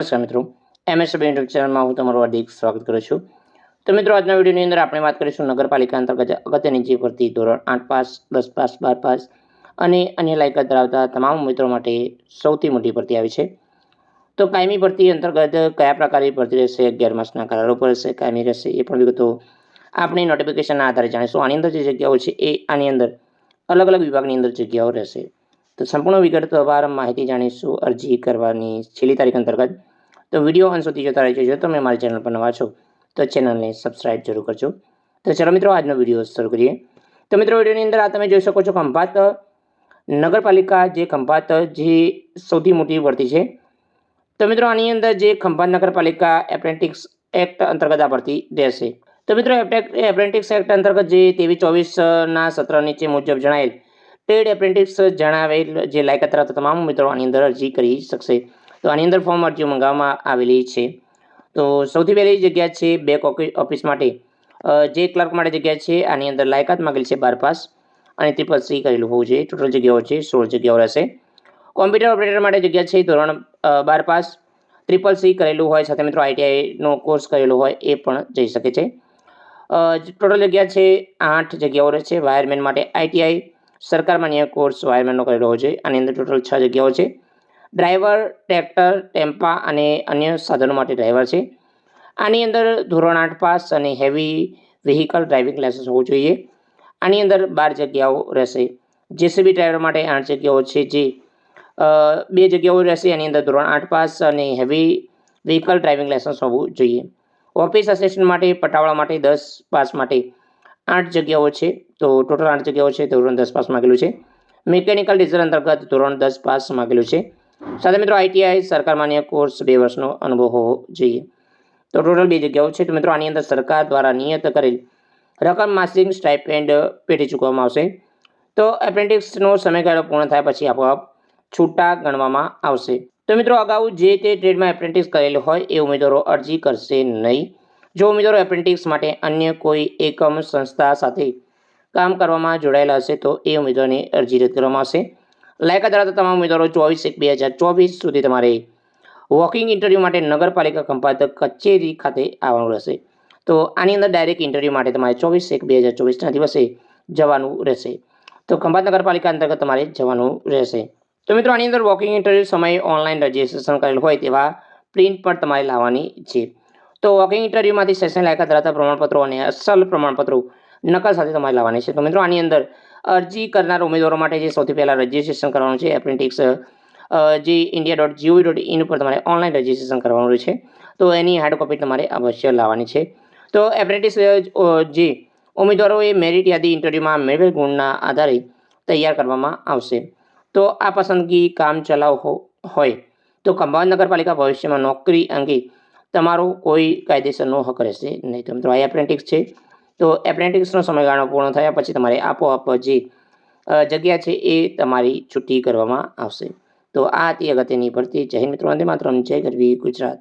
નમસ્કાર મિત્રો. MSB YouTube ચેનલમાં હું તમારું હાર્દિક સ્વાગત કરું છું. તો મિત્રો, આજના વિડીયોની અંદર આપણે વાત કરીશું નગરપાલિકા અંતર્ગત અગત્યની જે ભરતી ધોરણ આઠ પાસ, દસ પાસ, બાર પાસ અને અન્ય લાયકાત ધરાવતા તમામ મિત્રો માટે સૌથી મોટી ભરતી આવી છે. તો કાયમી ભરતી અંતર્ગત કયા પ્રકારની ભરતી રહેશે, અગિયાર માસના કરારો પર રહેશે, કાયમી રહેશે એ પણ વિગતો આપણે નોટિફિકેશનના આધારે જાણીશું. આની અંદર જે જગ્યાઓ છે એ આની અંદર અલગ અલગ વિભાગની અંદર જગ્યાઓ રહેશે. તો સંપૂર્ણ વિગતવાર માહિતી જાણીશું અરજી કરવાની છેલ્લી તારીખ અંતર્ગત. તો વીડિયો અંત સુધી જોતા રહેજો. જો તમે મારી ચેનલ પર નવા છો, તો ચેનલને સબસ્ક્રાઈબ જરૂર કરજો. તો ચલો મિત્રો, આજનો વીડિયો શરૂ કરીએ. તો મિત્રો, વિડીયોની અંદર આ તમે જોઈ શકો છો ખંભાત નગરપાલિકા જે ખંભાત જે સૌથી મોટી ભરતી છે. તો મિત્રો, આની અંદર જે ખંભાત નગરપાલિકા એપ્રેન્ટિક્સ એક્ટ અંતર્ગત આ ભરતી રહેશે તો મિત્રો એપ્રેન્ટિક્સ એક્ટ અંતર્ગત જે તેવી ચોવીસના સત્ર નીચે મુજબ જણાયેલ ટ્રેડ એપ્રેન્ટિક્સ જણાવેલ જે લાયકાત ધરાવતા તમામ મિત્રો આની અંદર અરજી કરી શકશે. તો આની અંદર ફોર્મ અરજીઓ મંગાવવામાં આવેલી છે. તો સૌથી પહેલી જગ્યા છે બેક ઓફિસ માટે. જે ક્લાર્ક માટે જગ્યા છે, આની અંદર લાયકાત માંગેલી છે બાર પાસ અને ત્રિપલ સી કરેલું હોવું જોઈએ. ટોટલ જગ્યાઓ છે, સોળ જગ્યાઓ રહેશે. કોમ્પ્યુટર ઓપરેટર માટે જગ્યા છે, ધોરણ બાર પાસ. ટ્રિપલ સી કરેલું હોય, સાથે મિત્રો આઈટીઆઈનો કોર્સ કરેલો હોય, એ પણ જઈ શકે છે. ટોટલ જગ્યા છે, આઠ જગ્યાઓ રહેશે. વાયરમેન માટે આઈટીઆઈ સરકાર માન્ય કોર્સ વાયરમેનનો કરેલો હોય છે આની અંદર ટોટલ છ જગ્યાઓ છે. ડ્રાઈવર, ટ્રેક્ટર, ટેમ્પા અને અન્ય સાધનો માટે ડ્રાઈવર છે. આની અંદર ધોરણ આઠ પાસ અને હેવી વ્હીકલ ડ્રાઇવિંગ લાયસન્સ હોવું જોઈએ. આની અંદર બાર જગ્યાઓ રહેશે. જેસીબી ડ્રાઈવર માટે આઠ જગ્યાઓ છે જે બે જગ્યાઓ રહેશે. એની અંદર ધોરણ આઠ પાસ અને હેવી વ્હીકલ ડ્રાઇવિંગ લાયસન્સ હોવું જોઈએ. ઓફિસ અસિસ્ટન્ટ માટે, પટાવાળા માટે દસ પાસ માટે આઠ જગ્યાઓ છે. તો ટોટલ આઠ જગ્યાઓ છે. ધોરણ દસ પાસ માગેલું છે. મિકેનિકલ ડીઝલ અંતર્ગત ધોરણ દસ પાસ માગેલું છે. સાથે મિત્રો આઈટીઆઈ સરકાર માન્ય કોર્સ બે વર્ષનો અનુભવ હોવો જોઈએ. તો ટોટલ બે જગ્યાઓ છે. તો મિત્રો આની અંદર સરકાર દ્વારા નિયત કરેલ રકમ માસિક સ્ટાઇપેન્ડ પેટી ચૂકવવામાં આવશે. તો એપ્રેન્ટિક્સનો સમયગાળો પૂર્ણ થાય પછી આપોઆપ છૂટા ગણવામાં આવશે. તો મિત્રો અગાઉ જે તે ટ્રેડમાં એપ્રેન્ટિક્સ કરેલું હોય એ ઉમેદવારો અરજી કરશે નહીં. જો ઉમેદવારો એપ્રેન્ટિક્સ માટે અન્ય કોઈ એકમ સંસ્થા સાથે કામ કરવામાં જોડાયેલા હશે તો એ ઉમેદવારની અરજી રદ કરવામાં આવશે. લાયકાત ધરાવતા તમામ ઉમેદવારો ચોવીસ એક બે હજાર ચોવીસ સુધી તમારે વોકિંગ ઇન્ટરવ્યૂ માટે નગરપાલિકા ખંભાત કચેરી ખાતે આવવાનું રહેશે. તો આની અંદર ડાયરેક્ટ ઇન્ટરવ્યૂ માટે તમારે ચોવીસ એક બે હજાર ચોવીસના દિવસે જવાનું રહેશે. તો ખંભાત નગરપાલિકા અંતર્ગત તમારે જવાનું રહેશે. તો મિત્રો, આની અંદર વોકિંગ ઇન્ટરવ્યૂ સમયે ઓનલાઈન રજિસ્ટ્રેશન કરેલ હોય તેવા પ્રિન્ટ પણ તમારે લાવવાની છે. તો વોકિંગ ઇન્ટરવ્યૂમાંથી સેશન લાયકાત ધરાવતા પ્રમાણપત્રો અને અસલ પ્રમાણપત્રો નકલ સાથે તમારે લાવવાની છે. તો મિત્રો, આની અંદર અરજી કરનાર ઉમેદવારો માટે જે સૌથી પહેલાં રજિસ્ટ્રેશન કરવાનું છે એપ્રેન્ટિક્સ જે India dot G O V dot in ઉપર તમારે ઓનલાઈન રજિસ્ટ્રેશન કરવાનું છે. તો એની હાર્ડ કોપી તમારે અવશ્ય લાવવાની છે. તો એપ્રેન્ટિસ જે ઉમેદવારોએ મેરિટ યાદી ઇન્ટરવ્યૂમાં મેળવેલ ગુણના આધારે તૈયાર કરવામાં આવશે. તો આ પસંદગી કામ ચલાવ હોય તો ખંભાત નગરપાલિકા ભવિષ્યમાં નોકરી અંગે તમારો કોઈ કાયદેસરનો હક રહેશે નહીં. તો મિત્રો, આ એપ્રેન્ટિક્સ છે. તો એપ્રેન્ટિક્સનો સમયગાળો પૂર્ણ થયા પછી તમારે આપોઆપ જે જગ્યા છે એ તમારી છૂટી કરવામાં આવશે. તો આ હતી અગત્યની ભરતી. જય હિન્દ મિત્રો, વંદે માતરમ. જય ગરવી ગુજરાત.